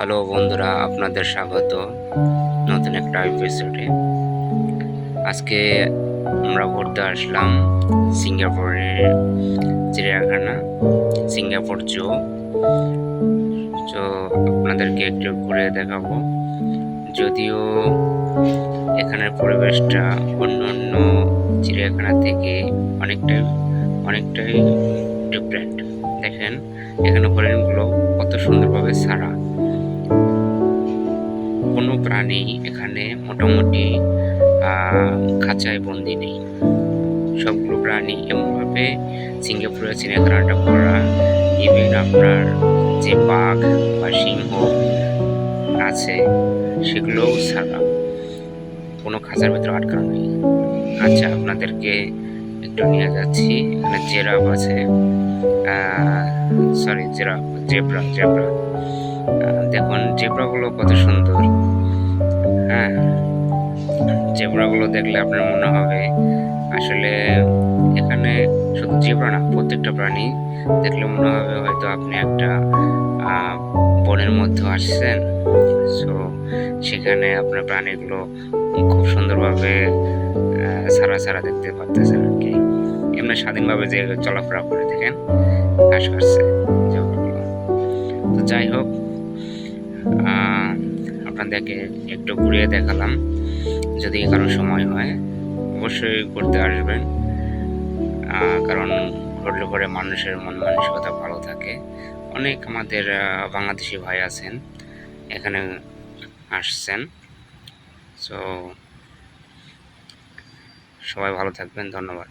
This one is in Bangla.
হ্যালো বন্ধুরা, আপনাদের স্বাগত নতুন একটা এপিসোডে আজকে আমরা ঘুরতে আসলাম সিঙ্গাপুরের চিড়িয়াখানা, সিঙ্গাপুর জু। তো আপনাদেরকে একটু ঘুরে দেখাবো। যদিও এখানের পরিবেশটা অন্য অন্য চিড়িয়াখানা থেকে অনেকটাই অনেকটাই ডিফারেন্ট দেখেন, এখানে হরিণগুলো কত সুন্দরভাবে কোনো প্রাণী এখানে মোটামুটি খাঁচায় বন্দি নেই। সবগুলো প্রাণী এমনভাবে সিঙ্গাপুরের চিড়িয়াখানাটা করা ইভেন আপনার যে বাঘ বা সিংহ আছে, সেগুলোও ছাড়া কোনো খাঁচার ভিতরে আটকানো নেই। আচ্ছা আপনাদেরকে একটু নিয়ে যাচ্ছি। এখানে জেরাফ আছে। Sorry giraffe zebra zebra. দেখুন, জেব্রাগুলো কত সুন্দর। জেব্রাগুলো দেখলে আপনার মনে হবে আসলে এখানে শুধু জেব্রা না, প্রত্যেকটা প্রাণী দেখলে মনে হবে হয়তো আপনি একটা বনের মধ্যে আসছেন। সো সেখানে আপনার প্রাণীগুলো খুব সুন্দরভাবে সারা সারা দেখতে পারতেছেন আর কি। এমনি স্বাধীনভাবে যে চলাফেরা করে দেখেন ঘাস জেব্রাগুলো তো যাই হোক আপনাদেরকে একটু ঘুরিয়ে দেখালাম, যদি কারও সময় হয়, অবশ্যই ঘুরতে আসবেন। কারণ ঘুরলে পরে মানুষের মন মানসিকতা ভালো থাকে। অনেক আমাদের বাংলাদেশি ভাই আছেন, এখানে আসছেন। সো সবাই ভালো থাকবেন, ধন্যবাদ।